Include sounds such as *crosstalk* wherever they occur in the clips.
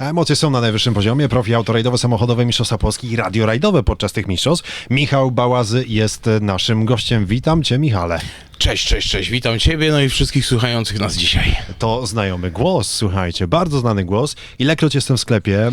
Emocje są na najwyższym poziomie. Profi autorajdowe, samochodowe Mistrzostwa Polski i radiorajdowe podczas tych mistrzostw. Michał Bałazy jest naszym gościem. Witam Cię, Michale. Cześć, cześć, cześć. Witam Ciebie, no i wszystkich słuchających nas dzisiaj. To znajomy głos, słuchajcie, bardzo znany głos. Ilekroć jestem w sklepie e,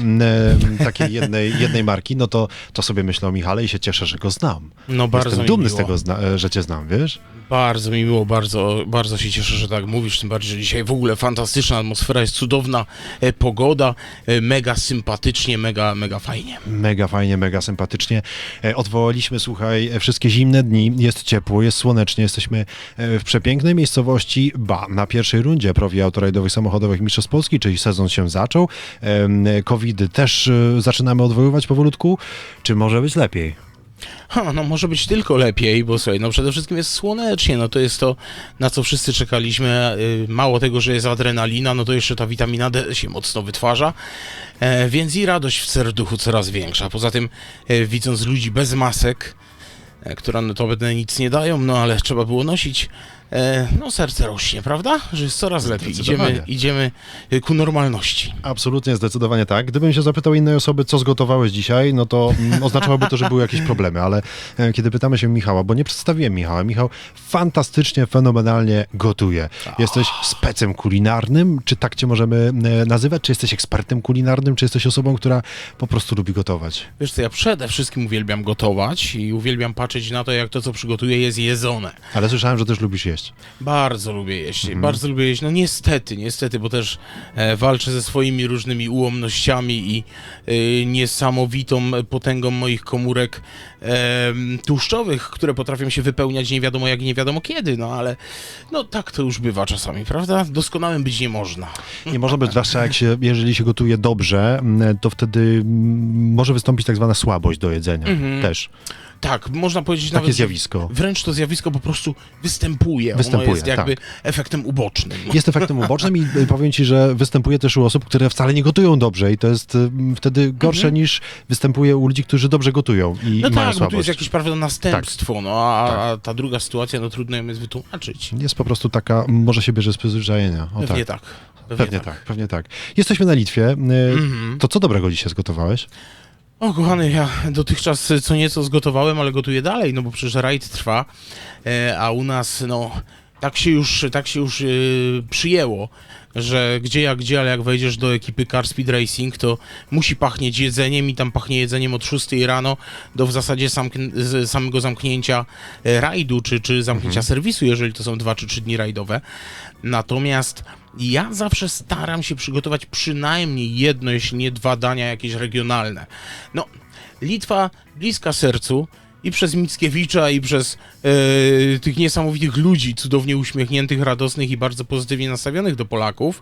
takiej *laughs* jednej, jednej marki, no to, to sobie myślę o Michale i się cieszę, że go znam. No bardzo Jestem mi dumny miło. z tego, zna, e, że Cię znam, wiesz? Bardzo mi miło, bardzo, bardzo się cieszę, że tak mówisz, tym bardziej, że dzisiaj w ogóle fantastyczna atmosfera, jest cudowna e, pogoda, e, mega sympatycznie, mega, mega fajnie. Mega fajnie, mega sympatycznie. E, Odwołaliśmy, słuchaj, wszystkie zimne dni, jest ciepło, jest słonecznie, jesteśmy w przepięknej miejscowości, ba, na pierwszej rundzie profi autorajdowych samochodowych Mistrzostw Polski, czyli sezon się zaczął. COVID też e, zaczynamy odwoływać powolutku. Czy może być lepiej? Ha, no może być tylko lepiej, bo słuchaj, no przede wszystkim jest słonecznie, no to jest to, na co wszyscy czekaliśmy. Y, Mało tego, że jest adrenalina, no to jeszcze ta witamina D się mocno wytwarza, e, więc i radość w serduchu coraz większa. Poza tym, e, widząc ludzi bez masek, e, które no to będę nic nie dają, no ale trzeba było nosić, e, no serce rośnie, prawda? Że jest coraz lepiej, idziemy, idziemy y, ku normalności. Absolutnie, zdecydowanie tak. Gdybym się zapytał innej osoby, co zgotowałeś dzisiaj, no to mm, *laughs* oznaczałoby to, że były jakieś problemy, ale e, kiedy pytamy się Michała, bo nie przedstawiłem Michała, Michał fantastycznie, fenomenalnie gotuje. Jesteś specem kulinarnym, czy tak cię możemy e, nazywać? Czy jesteś ekspertem kulinarnym, czy jesteś osobą, która po prostu lubi gotować? Wiesz co, ja przede wszystkim uwielbiam gotować i uwielbiam patrzeć na to, jak to, co przygotuję, jest jedzone. Ale słyszałem, że też lubisz jeść. Bardzo lubię jeść, bardzo lubię jeść. No niestety, niestety, bo też e, walczę ze swoimi różnymi ułomnościami i e, niesamowitą potęgą moich komórek e, tłuszczowych, które potrafią się wypełniać nie wiadomo jak i nie wiadomo kiedy, no ale no tak to już bywa czasami, prawda? Doskonałym być nie można. Nie można być, zwłaszcza jak się, jeżeli się gotuje dobrze, to wtedy może wystąpić tak zwana słabość do jedzenia też. Tak, można powiedzieć Takie nawet, zjawisko. wręcz to zjawisko po prostu występuje. Występuje, ono jest jakby tak. efektem ubocznym. Jest efektem ubocznym *laughs* i powiem ci, że występuje też u osób, które wcale nie gotują dobrze i to jest y, wtedy gorsze niż występuje u ludzi, którzy dobrze gotują i, No i mają tak, bo tu jest słabość. jakieś prawda następstwo, no a, Tak. a ta druga sytuacja, no trudno ją jest wytłumaczyć. Jest po prostu taka, może się bierze z przyzwyczajenia. O, Pewnie tak. tak. Pewnie, Pewnie tak. tak, pewnie tak. Jesteśmy na Litwie. y, Mhm. To co dobrego dzisiaj zgotowałeś? O kochany, ja dotychczas y, co nieco zgotowałem, ale gotuję dalej, no bo przecież rajd trwa, e, a u nas, no, tak się już, tak się już y, przyjęło, że gdzie jak gdzie, ale jak wejdziesz do ekipy Car Speed Racing, to musi pachnieć jedzeniem i tam pachnie jedzeniem od 6 rano do w zasadzie samego zamknięcia e, rajdu, czy, czy zamknięcia serwisu, jeżeli to są 2 czy 3 dni rajdowe. Natomiast ja zawsze staram się przygotować przynajmniej jedno, jeśli nie dwa dania jakieś regionalne. No, Litwa bliska sercu i przez Mickiewicza, i przez e, tych niesamowitych ludzi, cudownie uśmiechniętych, radosnych i bardzo pozytywnie nastawionych do Polaków.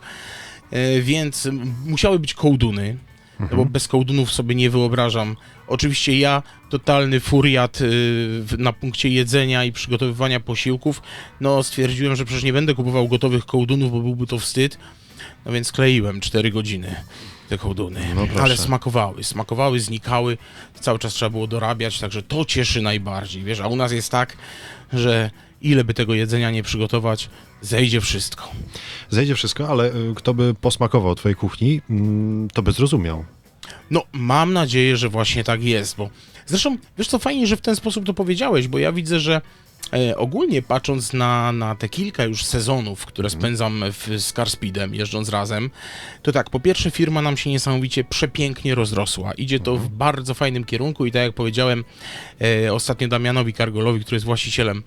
E, więc musiały być kołduny, no bo bez kołdunów sobie nie wyobrażam. Oczywiście ja, totalny furiat y, na punkcie jedzenia i przygotowywania posiłków, no stwierdziłem, że przecież nie będę kupował gotowych kołdunów, bo byłby to wstyd. No więc kleiłem 4 godziny te kołduny. No. Ale smakowały, smakowały, znikały. Cały czas trzeba było dorabiać, także to cieszy najbardziej. Wiesz, a u nas jest tak, że ile by tego jedzenia nie przygotować, zejdzie wszystko. Zejdzie wszystko, ale y, kto by posmakował twojej kuchni, mm, to by zrozumiał. No, mam nadzieję, że właśnie tak jest, bo zresztą, wiesz co, fajnie, że w ten sposób to powiedziałeś, bo ja widzę, że ogólnie patrząc na, na te kilka już sezonów, które spędzam w, z Carspeedem, jeżdżąc razem, to tak, po pierwsze firma nam się niesamowicie przepięknie rozrosła. Idzie to w bardzo fajnym kierunku i tak jak powiedziałem e, ostatnio Damianowi Kargolowi, który jest właścicielem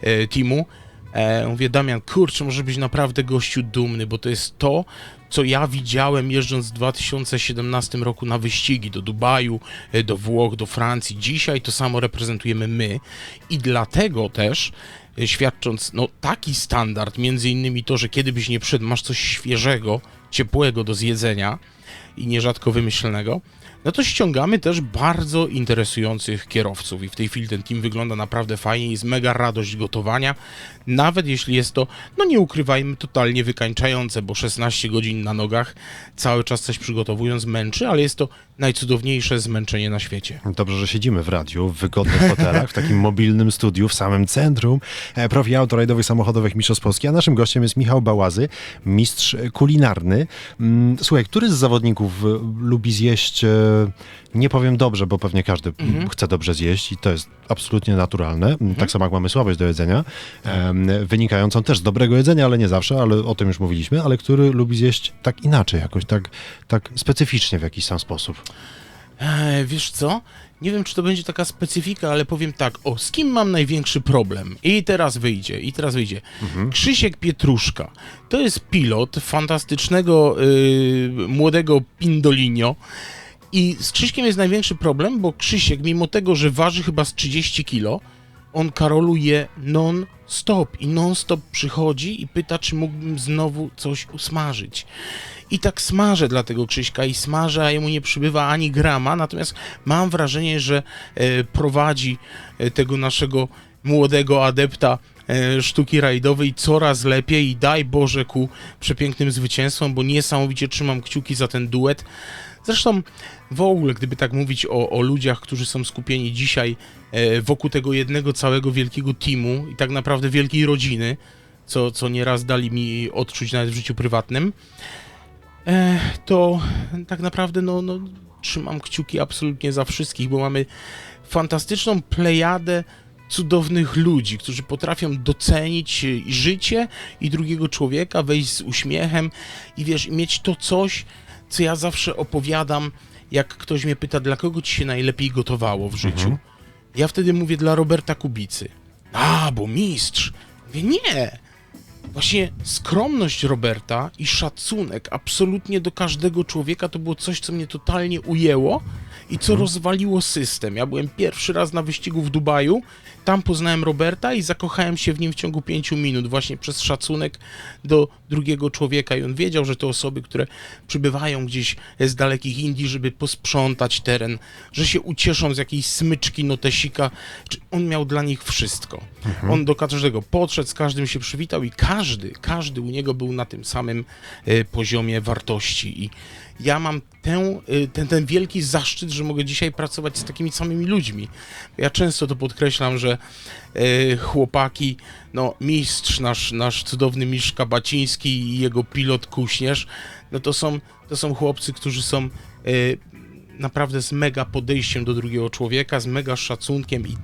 e, teamu, E, mówię, Damian, kurczę, może być naprawdę gościu dumny, bo to jest to, co ja widziałem jeżdżąc w 2017 roku na wyścigi do Dubaju, e, do Włoch, do Francji. Dzisiaj to samo reprezentujemy my i dlatego też e, świadcząc no, taki standard, między innymi to, że kiedy byś nie przyszedł, masz coś świeżego, ciepłego do zjedzenia i nierzadko wymyślnego, no to ściągamy też bardzo interesujących kierowców i w tej chwili ten team wygląda naprawdę fajnie, jest mega radość gotowania, nawet jeśli jest to, no nie ukrywajmy, totalnie wykańczające, bo 16 godzin na nogach, cały czas coś przygotowując męczy, ale jest to najcudowniejsze zmęczenie na świecie. Dobrze, że siedzimy w radiu, w wygodnych fotelach, w takim mobilnym studiu, w samym centrum e, profi autorajdowych samochodowych Mistrzostw Polski, a naszym gościem jest Michał Bałazy, mistrz kulinarny. Mm, Słuchaj, który z zawodników y, lubi zjeść, e, nie powiem dobrze, bo pewnie każdy Mhm. chce dobrze zjeść i to jest absolutnie naturalne. Tak samo jak mamy słabość do jedzenia, wynikającą też z dobrego jedzenia, ale nie zawsze, ale o tym już mówiliśmy, ale który lubi zjeść tak inaczej jakoś, tak, tak specyficznie w jakiś sam sposób. E, wiesz co? Nie wiem, czy to będzie taka specyfika, ale powiem tak, o, z kim mam największy problem? I teraz wyjdzie, i teraz wyjdzie. Krzysiek Pietruszka. To jest pilot fantastycznego y, młodego Pindolinio. I z Krzyśkiem jest największy problem, bo Krzysiek, mimo tego, że waży chyba z 30 kilo, on Karolu je non-stop i non-stop przychodzi i pyta, czy mógłbym znowu coś usmażyć. I tak smażę dla tego Krzyśka i smażę, a jemu nie przybywa ani grama, natomiast mam wrażenie, że e, prowadzi e, tego naszego młodego adepta e, sztuki rajdowej coraz lepiej i daj Boże ku przepięknym zwycięstwom, bo niesamowicie trzymam kciuki za ten duet. Zresztą w ogóle, gdyby tak mówić o, o ludziach, którzy są skupieni dzisiaj wokół tego jednego całego wielkiego teamu i tak naprawdę wielkiej rodziny, co, co nieraz dali mi odczuć nawet w życiu prywatnym, to tak naprawdę no, no, trzymam kciuki absolutnie za wszystkich, bo mamy fantastyczną plejadę cudownych ludzi, którzy potrafią docenić e, i życie i drugiego człowieka, wejść z uśmiechem i wiesz, mieć to coś, co ja zawsze opowiadam, jak ktoś mnie pyta, dla kogo ci się najlepiej gotowało w życiu. Ja wtedy mówię dla Roberta Kubicy. A, bo mistrz. Mówię, nie. Właśnie skromność Roberta i szacunek absolutnie do każdego człowieka to było coś, co mnie totalnie ujęło i co rozwaliło system. Ja byłem pierwszy raz na wyścigu w Dubaju, tam poznałem Roberta i zakochałem się w nim w ciągu pięciu minut, właśnie przez szacunek do drugiego człowieka. I on wiedział, że to osoby, które przybywają gdzieś z dalekich Indii, żeby posprzątać teren, że się ucieszą z jakiejś smyczki, notesika. On miał dla nich wszystko. On do każdego podszedł, z każdym się przywitał i każdy, każdy u niego był na tym samym e, poziomie wartości. I ja mam tę, e, ten, ten wielki zaszczyt, że mogę dzisiaj pracować z takimi samymi ludźmi. Ja często to podkreślam, że e, chłopaki, no mistrz, nasz, nasz cudowny mistrz Kabaciński i jego pilot Kuśnierz, no to są, to są chłopcy, którzy są e, naprawdę z mega podejściem do drugiego człowieka, z mega szacunkiem i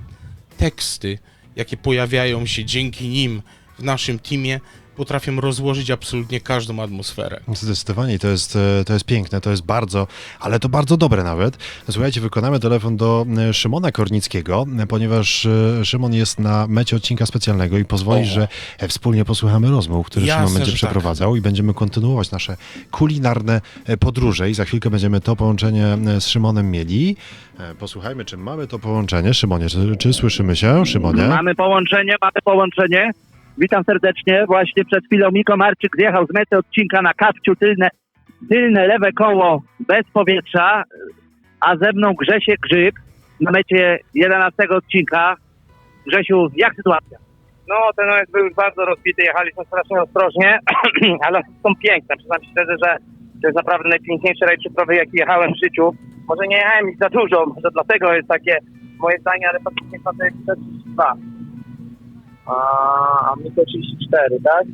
teksty, jakie pojawiają się dzięki nim w naszym teamie, potrafią rozłożyć absolutnie każdą atmosferę. Zdecydowanie i to jest, e, to jest piękne, to jest bardzo, ale to bardzo dobre nawet. Słuchajcie, wykonamy telefon do e, Szymona Kornickiego, e, ponieważ Szymon jest na mecie odcinka specjalnego i pozwoli, O. że wspólnie posłuchamy rozmów, które Jasne, Szymon będzie tak. przeprowadzał i będziemy kontynuować nasze kulinarne podróże i za chwilkę będziemy to połączenie z Szymonem mieli. Posłuchajmy, czy mamy to połączenie. Szymonie, czy, czy słyszymy się? Szymonie? Mamy połączenie, mamy połączenie. Witam serdecznie. Właśnie przed chwilą Miko Marczyk zjechał z mety odcinka na kapciu tylne, tylne lewe koło bez powietrza, a ze mną Grzesiek Grzyb na mecie 11 odcinka. Grzesiu, jak sytuacja? No, ten OS był już bardzo rozbity, jechaliśmy strasznie ostrożnie, *clears throat* ale są piękne. Przyznam się szczerze, że to jest naprawdę najpiękniejszy rajd szyfrowy, jaki jechałem w życiu. Może nie jechałem ich za dużo, może dlatego jest takie moje zdanie, ale faktycznie to jest 32. A, a mi to 34, tak?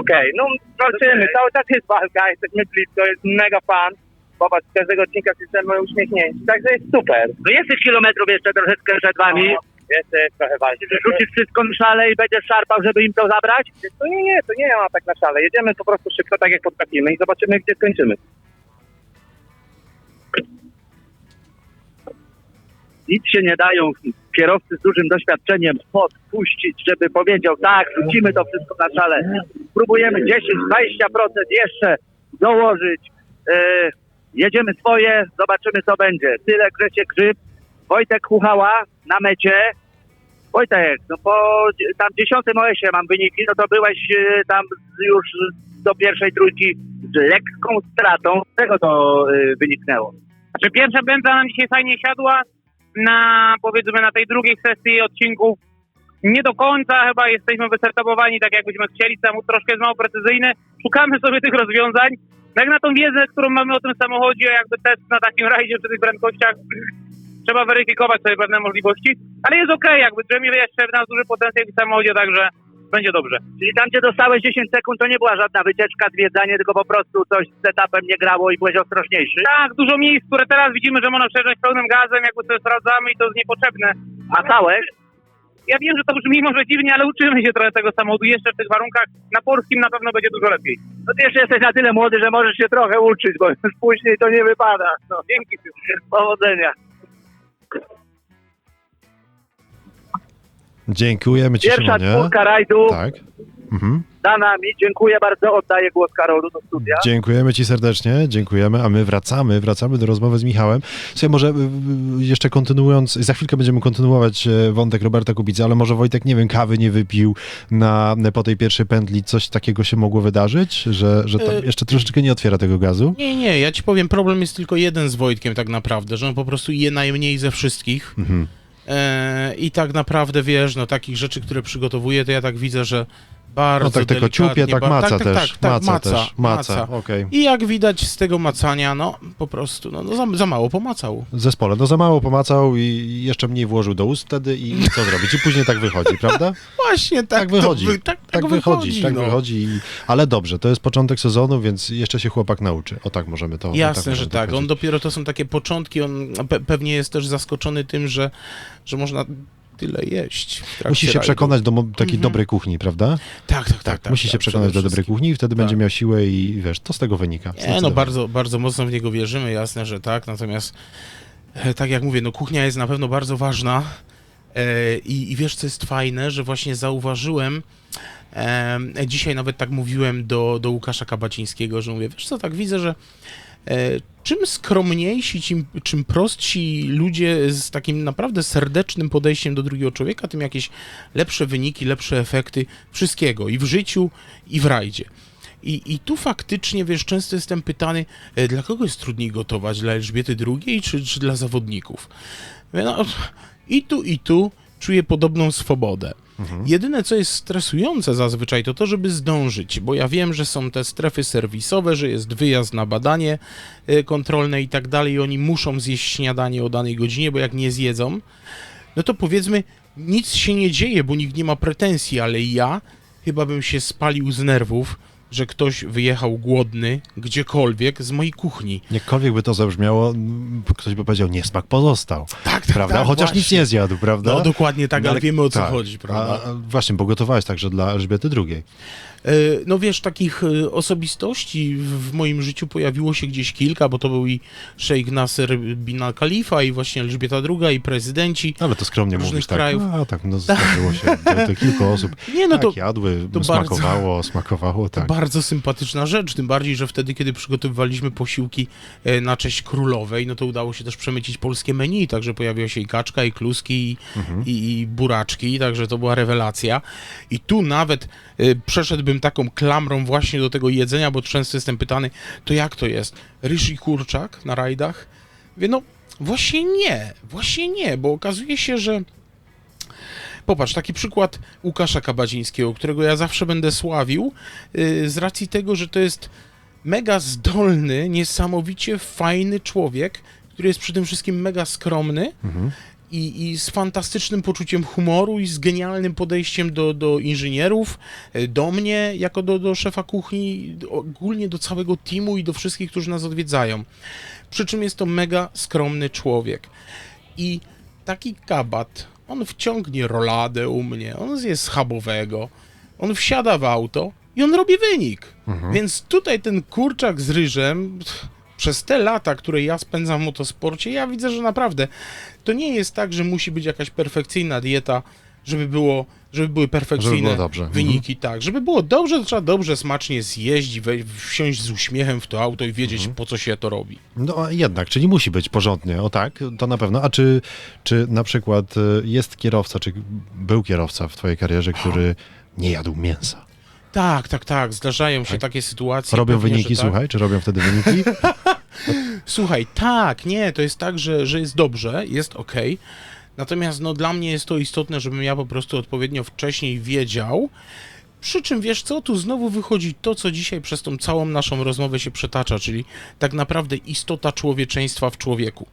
Okej, no walczymy, cały czas jest walka, jesteśmy blisko, jest mega fan. Popatrz, z każdego odcinka jesteśmy uśmiechnięci, także jest super. No jest tych kilometrów jeszcze troszeczkę przed wami. No, Jeszcze jest trochę walki. Rzucisz wszystko na szale i będziesz szarpał, żeby im to zabrać? To nie, nie, to nie ma tak na szale. Jedziemy po prostu szybko, tak jak potrafimy i zobaczymy, gdzie skończymy. Nic się nie dają kierowcy z dużym doświadczeniem podpuścić, żeby powiedział tak, rzucimy to wszystko na szale. Spróbujemy 10-20% jeszcze dołożyć. E, jedziemy swoje, zobaczymy co będzie. Tyle Grzesiek Grzyb, Wojtek Kuchała na mecie. Wojtek, no po tam dziesiątym OS-ie mam wyniki, no to byłeś e, tam już do pierwszej trójki z lekką stratą. Z czego to e, wyniknęło? Znaczy pierwsza pętla nam dzisiaj fajnie siadła, na powiedzmy na tej drugiej sesji odcinków nie do końca chyba jesteśmy wystartowani tak jakbyśmy chcieli, samochód troszkę jest mało precyzyjny, szukamy sobie tych rozwiązań. Jak na tą wiedzę, którą mamy o tym samochodzie, jakby test na takim rajdzie przy tych prędkościach, *clears throat* trzeba weryfikować sobie pewne możliwości, ale jest okej, jakby Jamie jeszcze w nas duży potencjał w samochodzie, także będzie dobrze. Czyli tam, gdzie dostałeś 10 sekund, to nie była żadna wycieczka, zwiedzanie, tylko po prostu coś z setupem nie grało i byłeś ostrożniejszy. Tak, dużo miejsc, które teraz widzimy, że można przejeżdżać pełnym gazem, jakby sobie sprawdzamy i to jest niepotrzebne. A całeś? Ja wiem, że to brzmi może dziwnie, ale uczymy się trochę tego samochodu jeszcze w tych warunkach. Na polskim na pewno będzie dużo lepiej. No ty jeszcze jesteś na tyle młody, że możesz się trochę uczyć, bo już później to nie wypada. No, Dzięki. powodzenia. Dziękujemy ci, Pierwsza Szymonie. czwórka rajdu Tak. Mhm. za nami. Dziękuję bardzo. Oddaję głos Karolu do studia. Dziękujemy ci serdecznie, dziękujemy, a my wracamy, wracamy do rozmowy z Michałem. Słuchaj, może y, y, jeszcze kontynuując, za chwilkę będziemy kontynuować e, wątek Roberta Kubicy, ale może Wojtek, nie wiem, kawy nie wypił na, po tej pierwszej pętli, coś takiego się mogło wydarzyć, że, że tam E, jeszcze troszeczkę nie otwiera tego gazu? Nie, nie, ja ci powiem, problem jest tylko jeden z Wojtkiem tak naprawdę, że on po prostu je najmniej ze wszystkich. E, I tak naprawdę, wiesz, no takich rzeczy, które przygotowuje, to ja tak widzę, że bardzo No tak tylko ciupie, tak maca tak, tak, też, tak, tak, maca, maca, też, maca, okej. I jak widać z tego macania, no po prostu, no, no za, za mało pomacał. Zespole, no za mało pomacał i jeszcze mniej włożył do ust wtedy i co zrobić? I później tak wychodzi, prawda? *laughs* Właśnie tak, Tak wychodzi. wy- tak, tak, Tak wychodzi, tak no. wychodzi. i- Ale dobrze, to jest początek sezonu, więc jeszcze się chłopak nauczy. O tak możemy to Jasne, tak że tak. On powiedzieć. dopiero to są takie początki. On pe pewnie jest też zaskoczony tym, że, że można tyle jeść. Musi się rajdu. przekonać do takiej Mhm. dobrej kuchni, prawda? Tak, tak, tak. tak Musi tak, się przekonać przede do dobrej kuchni i wtedy Tak. będzie miał siłę i wiesz, to z tego wynika. Nie, no bardzo, bardzo mocno w niego wierzymy, jasne, że tak. Natomiast e, tak jak mówię, no kuchnia jest na pewno bardzo ważna. E, i, I wiesz, co jest fajne, że właśnie zauważyłem, e, dzisiaj nawet tak mówiłem do, do Łukasza Kabacińskiego, że mówię, wiesz co, tak widzę, że czym skromniejsi, czym, czym prostsi ludzie z takim naprawdę serdecznym podejściem do drugiego człowieka, tym jakieś lepsze wyniki, lepsze efekty wszystkiego i w życiu, i w rajdzie. I, I tu faktycznie, wiesz, często jestem pytany, e, dla kogo jest trudniej gotować? Dla Elżbiety II czy, czy dla zawodników? No, I tu, i tu czuję podobną swobodę. Jedyne, co jest stresujące zazwyczaj, to to, żeby zdążyć, bo ja wiem, że są te strefy serwisowe, że jest wyjazd na badanie e, kontrolne i tak dalej, i oni muszą zjeść śniadanie o danej godzinie, bo jak nie zjedzą, no to powiedzmy, nic się nie dzieje, bo nikt nie ma pretensji, ale ja chyba bym się spalił z nerwów, że ktoś wyjechał głodny gdziekolwiek z mojej kuchni. Jakkolwiek by to zabrzmiało, ktoś by powiedział, niesmak pozostał. Tak, prawda? tak, Chociaż nic właśnie. nie zjadł, prawda? No dokładnie tak, No, ale wiemy o co tak. chodzi, prawda? A właśnie, bo gotowałeś także dla Elżbiety II. E, No wiesz, takich e, osobistości w moim życiu pojawiło się gdzieś kilka, bo to był i Sheikh Nasser bin al-Khalifa i właśnie Elżbieta II i prezydenci. Ale to skromnie mówisz, tak. krajów. A, tak, no *laughs* zdarzyło się. To, to kilku osób Nie, no tak, to, jadły, to smakowało, smakowało, to tak. bardzo sympatyczna rzecz, tym bardziej, że wtedy, kiedy przygotowywaliśmy posiłki e, na cześć królowej, no to udało się też przemycić polskie menu, także pojawiła się i kaczka, i kluski, i, Mhm. i, i buraczki, także to była rewelacja. I tu nawet e, przeszedłbym taką klamrą właśnie do tego jedzenia, bo często jestem pytany, to jak to jest? Ryż i kurczak na rajdach? Mówię, no właśnie nie, właśnie nie, bo okazuje się, że Popatrz, taki przykład Łukasza Kabadzińskiego, którego ja zawsze będę sławił, yy, z racji tego, że to jest mega zdolny, niesamowicie fajny człowiek, który jest tym wszystkim mega skromny Mhm. I, i z fantastycznym poczuciem humoru i z genialnym podejściem do, do inżynierów, y, do mnie jako do, do szefa kuchni, ogólnie do całego teamu i do wszystkich, którzy nas odwiedzają. Przy czym jest to mega skromny człowiek. I taki kabat, on wciągnie roladę u mnie, on zje schabowego, on wsiada w auto i on robi wynik. Więc tutaj ten kurczak z ryżem, pff, przez te lata, które ja spędzam w motosporcie, ja widzę, że naprawdę to nie jest tak, że musi być jakaś perfekcyjna dieta, żeby było, żeby były perfekcyjne było dobrze. Mhm. wyniki, tak. Żeby było dobrze, to trzeba dobrze, smacznie zjeść, wsiąść z uśmiechem w to auto i wiedzieć, Mhm. po co się to robi. No a jednak, czyli musi być porządnie, o tak, to na pewno. A czy, czy na przykład y, jest kierowca, czy był kierowca w twojej karierze, który nie jadł mięsa? Tak, tak, tak, zdarzają się Tak? takie sytuacje. Robią pewnie, wyniki, tak. słuchaj, czy robią wtedy wyniki? *laughs* Słuchaj, tak, nie, to jest tak, że, że jest dobrze, jest ok. Natomiast no, dla mnie jest to istotne, żebym ja po prostu odpowiednio wcześniej wiedział. Przy czym wiesz co, tu znowu wychodzi to, co dzisiaj przez tą całą naszą rozmowę się przetacza, czyli tak naprawdę istota człowieczeństwa w człowieku.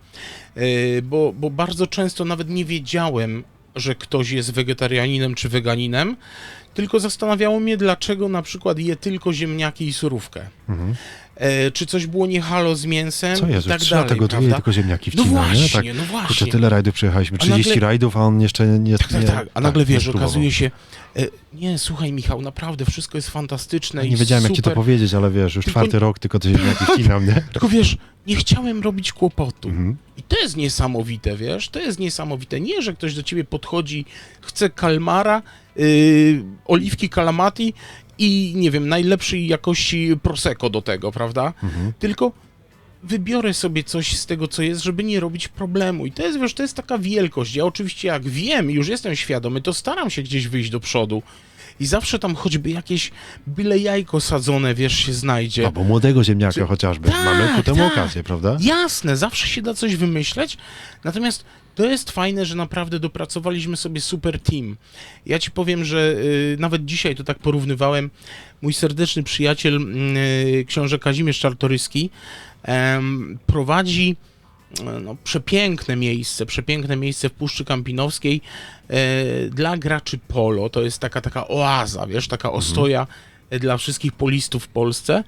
Yy, bo, bo bardzo często nawet nie wiedziałem, że ktoś jest wegetarianinem czy weganinem, tylko zastanawiało mnie, dlaczego na przykład je tylko ziemniaki i surówkę. Mhm. E, czy coś było nie halo z mięsem Co i jest, tak dalej, i prawda? tylko ziemniaki No wcina, nie? właśnie, Tak, no kurczę, właśnie. tyle rajdów przejechaliśmy, A 30 nagle- rajdów, a on jeszcze nie... Tak, tak, nie, tak. A nagle nie wiesz, okazuje się, e, nie, słuchaj Michał, naprawdę wszystko jest fantastyczne i Nie wiedziałem, jak ci to super. powiedzieć, ale wiesz, już Tylko- czwarty rok tylko te ziemniaki *laughs* wcinam, nie? Tylko wiesz, nie chciałem robić kłopotu. Mhm. I to jest niesamowite, wiesz? To jest niesamowite. Nie, że ktoś do ciebie podchodzi, chce kalmara, yy, oliwki kalamati i nie wiem, najlepszej jakości prosecco do tego, prawda? Mhm. Tylko wybiorę sobie coś z tego, co jest, żeby nie robić problemu. I to jest, wiesz, to jest taka wielkość. Ja oczywiście jak wiem i już jestem świadomy, to staram się gdzieś wyjść do przodu. I zawsze tam choćby jakieś byle jajko sadzone, wiesz, się znajdzie. Albo młodego ziemniaka Czy- chociażby. Tak, Mamy ku temu tak. okazję, prawda? Jasne, zawsze się da coś wymyśleć, natomiast to jest fajne, że naprawdę dopracowaliśmy sobie super team. Ja ci powiem, że y, nawet dzisiaj to tak porównywałem, mój serdeczny przyjaciel, y, książę Kazimierz Czartoryski, prowadzi e, no, przepiękne miejsce, przepiękne miejsce w Puszczy Kampinowskiej e, dla graczy polo. To jest taka, taka oaza, wiesz, taka ostoja e, dla wszystkich polistów w Polsce.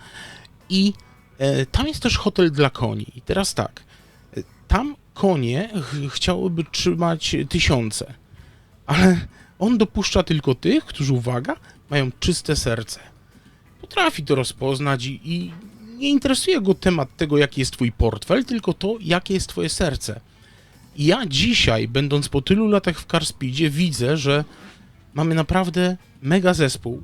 I e, tam jest też hotel dla koni. I teraz tak, tam konie ch- chciałyby trzymać tysiące, ale on dopuszcza tylko tych, którzy, uwaga, mają czyste serce. Potrafi to rozpoznać i, i nie interesuje go temat tego, jaki jest twój portfel, tylko to, jakie jest twoje serce. I ja dzisiaj, będąc po tylu latach w Carspeedzie, widzę, że mamy naprawdę mega zespół,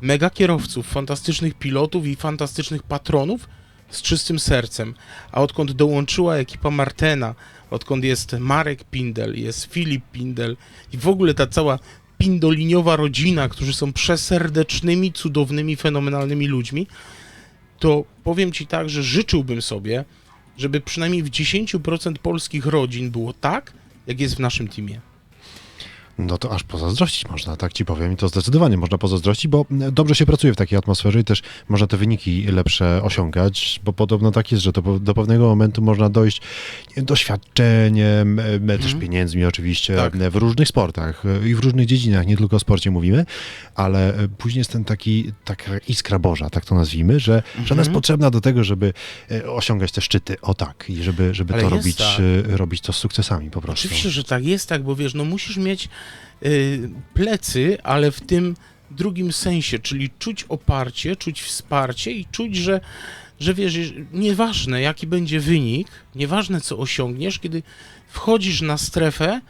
mega kierowców, fantastycznych pilotów i fantastycznych patronów z czystym sercem. A odkąd dołączyła ekipa Martena, odkąd jest Marek Pindel, jest Filip Pindel i w ogóle ta cała pindoliniowa rodzina, którzy są przeserdecznymi, cudownymi, fenomenalnymi ludźmi, to powiem ci tak, że życzyłbym sobie, żeby przynajmniej w 10% polskich rodzin było tak, jak jest w naszym teamie. No to aż pozazdrościć można, tak ci powiem. I to zdecydowanie można pozazdrościć, bo dobrze się pracuje w takiej atmosferze i też można te wyniki lepsze osiągać, bo podobno tak jest, że to do pewnego momentu można dojść nie, doświadczeniem, e, też pieniędzmi oczywiście, Tak. e, w różnych sportach e, i w różnych dziedzinach, nie tylko o sporcie mówimy, ale e, później jest ten taki, taka iskra Boża, tak to nazwijmy, że, że ona jest potrzebna do tego, żeby e, osiągać te szczyty, o tak, i żeby, żeby Ale to robić, tak. e, robić to z sukcesami po prostu. Oczywiście, że tak jest, tak, bo wiesz, no musisz mieć plecy, ale w tym drugim sensie, czyli czuć oparcie, czuć wsparcie i czuć, że, że wiesz, nieważne jaki będzie wynik, nieważne co osiągniesz, kiedy wchodzisz na strefę,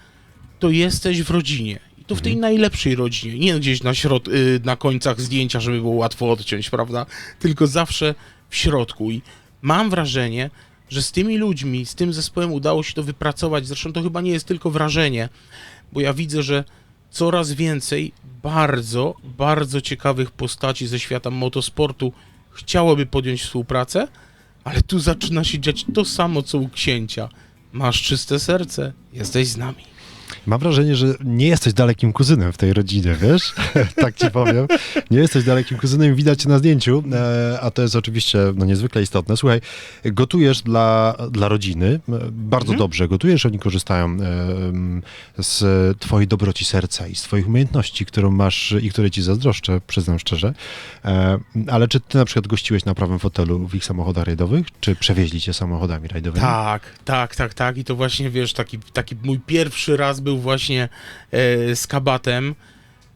to jesteś w rodzinie. I to w tej najlepszej rodzinie, nie gdzieś na, środ- y, na końcach zdjęcia, żeby było łatwo odciąć, prawda? Tylko zawsze w środku. I mam wrażenie, że z tymi ludźmi, z tym zespołem udało się to wypracować. Zresztą to chyba nie jest tylko wrażenie, bo ja widzę, że coraz więcej bardzo, bardzo ciekawych postaci ze świata motosportu chciałoby podjąć współpracę, ale tu zaczyna się dziać to samo, co u księcia. Masz czyste serce, jesteś z nami. Mam wrażenie, że nie jesteś dalekim kuzynem w tej rodzinie, wiesz? *laughs* tak ci powiem. Nie jesteś dalekim kuzynem, widać na zdjęciu, e, a to jest oczywiście no, niezwykle istotne. Słuchaj, gotujesz dla, dla rodziny, e, bardzo Mhm. dobrze gotujesz, oni korzystają e, z twojej dobroci serca i z twoich umiejętności, którą masz i które ci zazdroszczę, przyznam szczerze. Ale czy ty na przykład gościłeś na prawym fotelu w ich samochodach rajdowych, czy przewieźli cię samochodami rajdowymi? Tak, tak, tak, tak. I to właśnie, wiesz, taki, taki mój pierwszy raz był właśnie e, z kabatem.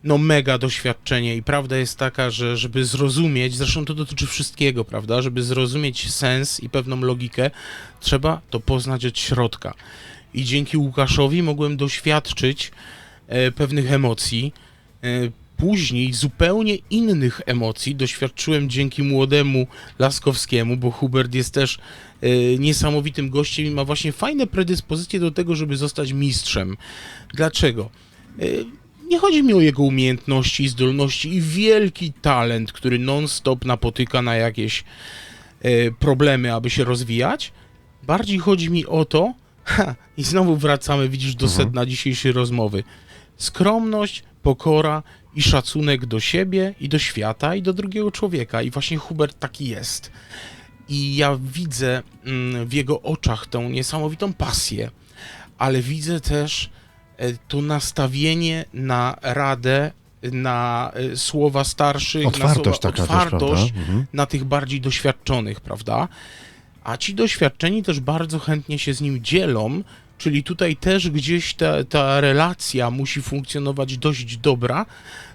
No mega doświadczenie i prawda jest taka, że żeby zrozumieć, zresztą to dotyczy wszystkiego, prawda, żeby zrozumieć sens i pewną logikę, trzeba to poznać od środka. I dzięki Łukaszowi mogłem doświadczyć e, pewnych emocji. E, później zupełnie innych emocji doświadczyłem dzięki młodemu Laskowskiemu, bo Hubert jest też niesamowitym gościem i ma właśnie fajne predyspozycje do tego, żeby zostać mistrzem. Dlaczego? E, nie chodzi mi o jego umiejętności zdolności i wielki talent, który non-stop napotyka na jakieś e, problemy, aby się rozwijać. Bardziej chodzi mi o to, ha, i znowu wracamy, widzisz, do sedna dzisiejszej rozmowy. Skromność, pokora i szacunek do siebie i do świata i do drugiego człowieka. I właśnie Hubert taki jest. I ja widzę mm, w jego oczach tą niesamowitą pasję, ale widzę też e, to nastawienie na radę, na e, słowa starszych, na Otwartość słowa, taka też, otwartość prawda? Mhm. na tych bardziej doświadczonych, prawda? A ci doświadczeni też bardzo chętnie się z nim dzielą, czyli tutaj też gdzieś ta, ta relacja musi funkcjonować dość dobra,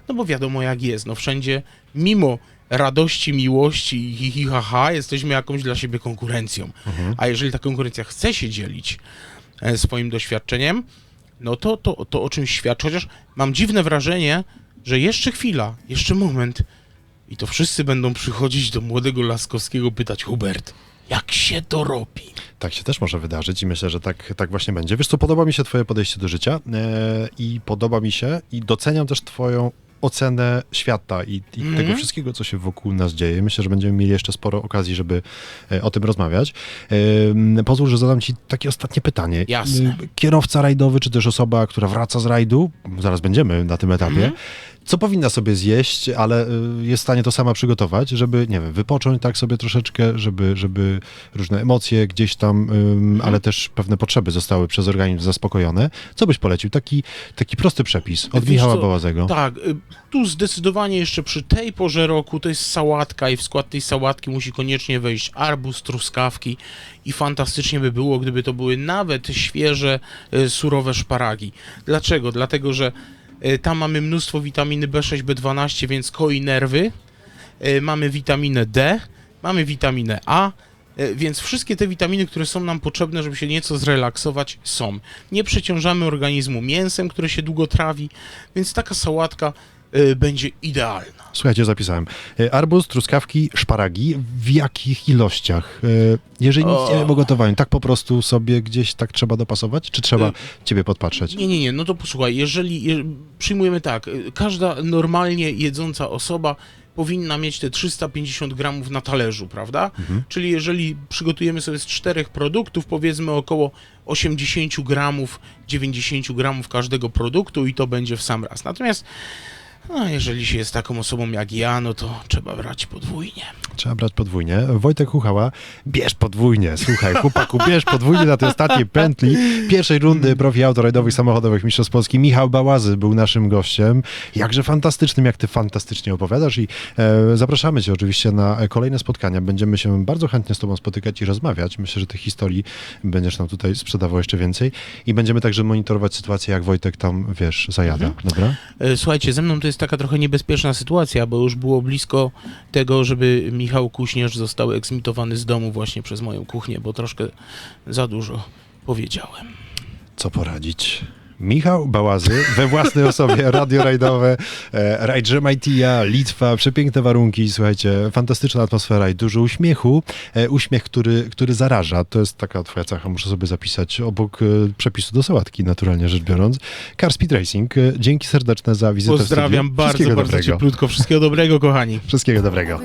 no bo wiadomo jak jest, no wszędzie mimo radości, miłości i hi, hi ha, ha, jesteśmy jakąś dla siebie konkurencją. A jeżeli ta konkurencja chce się dzielić e, swoim doświadczeniem, no to, to, to o czymś świadczy, chociaż mam dziwne wrażenie, że jeszcze chwila, jeszcze moment i to wszyscy będą przychodzić do młodego Laskowskiego pytać, Hubert, jak się to robi? Tak się też może wydarzyć i myślę, że tak, tak właśnie będzie. Wiesz co, podoba mi się twoje podejście do życia e, i podoba mi się i doceniam też twoją ocenę świata i, i Mhm. tego wszystkiego, co się wokół nas dzieje. Myślę, że będziemy mieli jeszcze sporo okazji, żeby e, o tym rozmawiać. Pozwól, że zadam ci takie ostatnie pytanie. Jasne. Kierowca rajdowy, czy też osoba, która wraca z rajdu, zaraz będziemy na tym etapie, Mhm. Co powinna sobie zjeść, ale y, jest w stanie to sama przygotować, żeby, nie wiem, wypocząć tak sobie troszeczkę, żeby, żeby różne emocje gdzieś tam, ym, ale też pewne potrzeby zostały przez organizm zaspokojone. Co byś polecił? Taki, taki prosty przepis od Wiesz Michała co, Bałazego. Tak, y, tu zdecydowanie jeszcze przy tej porze roku to jest sałatka i w skład tej sałatki musi koniecznie wejść arbuz, truskawki i fantastycznie by było, gdyby to były nawet świeże, y, surowe szparagi. Dlaczego? Dlatego, że tam mamy mnóstwo witaminy B6, B12, więc koi nerwy, y, mamy witaminę D, mamy witaminę A, y, więc wszystkie te witaminy, które są nam potrzebne, żeby się nieco zrelaksować, są. Nie przeciążamy organizmu mięsem, które się długo trawi, więc taka sałatka będzie idealna. Słuchajcie, zapisałem. E, Arbuz, truskawki, szparagi. W jakich ilościach? E, Jeżeli nic O. nie wiem o gotowaniu, tak po prostu sobie gdzieś tak trzeba dopasować? Czy trzeba Y, ciebie podpatrzeć? Nie, nie, nie, no to posłuchaj, jeżeli je, przyjmujemy tak, y, każda normalnie jedząca osoba powinna mieć te 350 gramów na talerzu, prawda? Czyli jeżeli przygotujemy sobie z czterech produktów, powiedzmy około 80 gramów, 90 gramów każdego produktu i to będzie w sam raz. Natomiast no, jeżeli się jest taką osobą jak ja, no to trzeba brać podwójnie. Trzeba brać podwójnie. Wojtek Huchała, bierz podwójnie. Słuchaj, chłopaku, bierz podwójnie na tej ostatniej pętli pierwszej rundy profi autorajdowych samochodowych Mistrzostw Polski. Michał Bałazy był naszym gościem. Jakże fantastycznym, jak ty fantastycznie opowiadasz i e, zapraszamy cię oczywiście na kolejne spotkania. Będziemy się bardzo chętnie z tobą spotykać i rozmawiać. Myślę, że tych historii będziesz nam tutaj sprzedawał jeszcze więcej i będziemy także monitorować sytuację, jak Wojtek tam, wiesz, zajada. Dobra? E, Słuchajcie, ze mną to jest taka trochę niebezpieczna sytuacja, bo już było blisko tego, żeby Michał Kuśnierz został eksmitowany z domu właśnie przez moją kuchnię, bo troszkę za dużo powiedziałem. Co poradzić? Michał Bałazy we własnej *laughs* osobie, radio rajdowe, e, rajd Rzemajtija, Litwa, przepiękne warunki, słuchajcie, fantastyczna atmosfera i dużo uśmiechu. E, uśmiech, który, który zaraża, to jest taka twoja cecha, muszę sobie zapisać obok e, przepisu do sałatki, naturalnie rzecz biorąc. Car Speed Racing, e, dzięki serdeczne za wizytę Pozdrawiam bardzo, bardzo dobrego. cieplutko. Wszystkiego dobrego, kochani. Wszystkiego dobrego.